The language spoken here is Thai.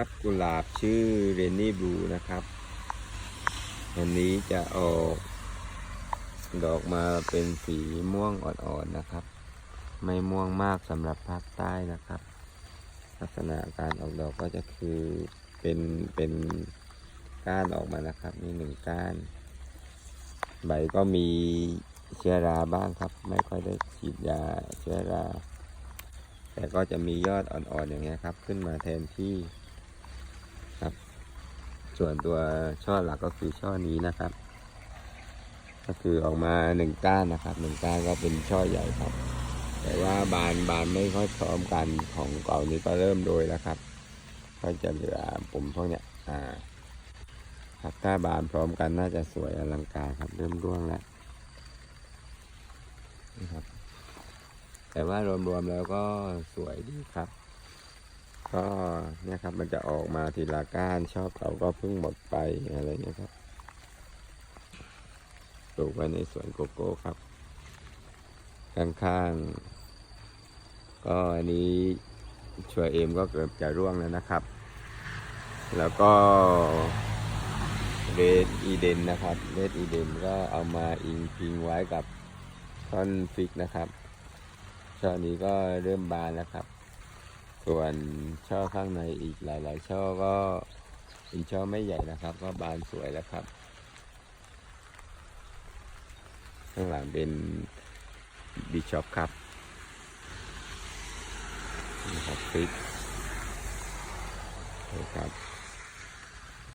ครับ กุหลาบชื่อเรนนี่บลูนะครับวันนี้จะออก ดอกมาเป็นสีม่วงอ่อนๆนะครับ ไม่ม่วงมากสำหรับภาคใต้นะครับ ลักษณะการออกดอกก็จะคือเป็นเป็นก้านออกมานะครับ มีหนึ่งก้าน ใบก็มีเชื้อราบ้างครับ ไม่ค่อยได้ฉีดยาเชื้อราแต่ก็จะมียอดอ่อนๆอย่างเงี้ยครับ ขึ้นมาแทนที่ ส่วนตัวช่อหลักก็คือช่อนี้นะครับ ก็คือออกมาหนึ่งก้านนะครับหนึ่งก้านก็เป็นช่อใหญ่ครับ แต่ว่าบานบานไม่ค่อยพร้อมกันของเก่านี้ก็เริ่มโดยแล้วครับก็จะเหลือผมพวกเนี้ยอ่าครับถ้าบานพร้อมกันน่าจะสวยอลังการครับเริ่มร่วงแล้วนะครับแต่ว่ารวมๆแล้วก็สวยดีครับ ก็เนี่ยครับมันจะออกมาทีละก้านชอบเก่าก็เพิ่งหมดไปอะไรเงี้ยครับปลูกไว้ในสวนโกโก้ครับ ข้างๆ ก็อันนี้ชัวเอมก็เกือบจะร่วงแล้วนะครับ แล้วก็เรดอีเดนนะครับเรดอีเดนก็เอามาอิงพิงไว้กับท่อนฟิกนะครับช่อนี้ก็เริ่มบานแล้วครับ ส่วนช่อข้างในอีกหลายๆ ช่อก็เป็นช่อไม่ใหญ่นะครับ ก็บานสวยแล้วครับ ข้างหลังเป็นบิชอปครับนะครับฟิกครับ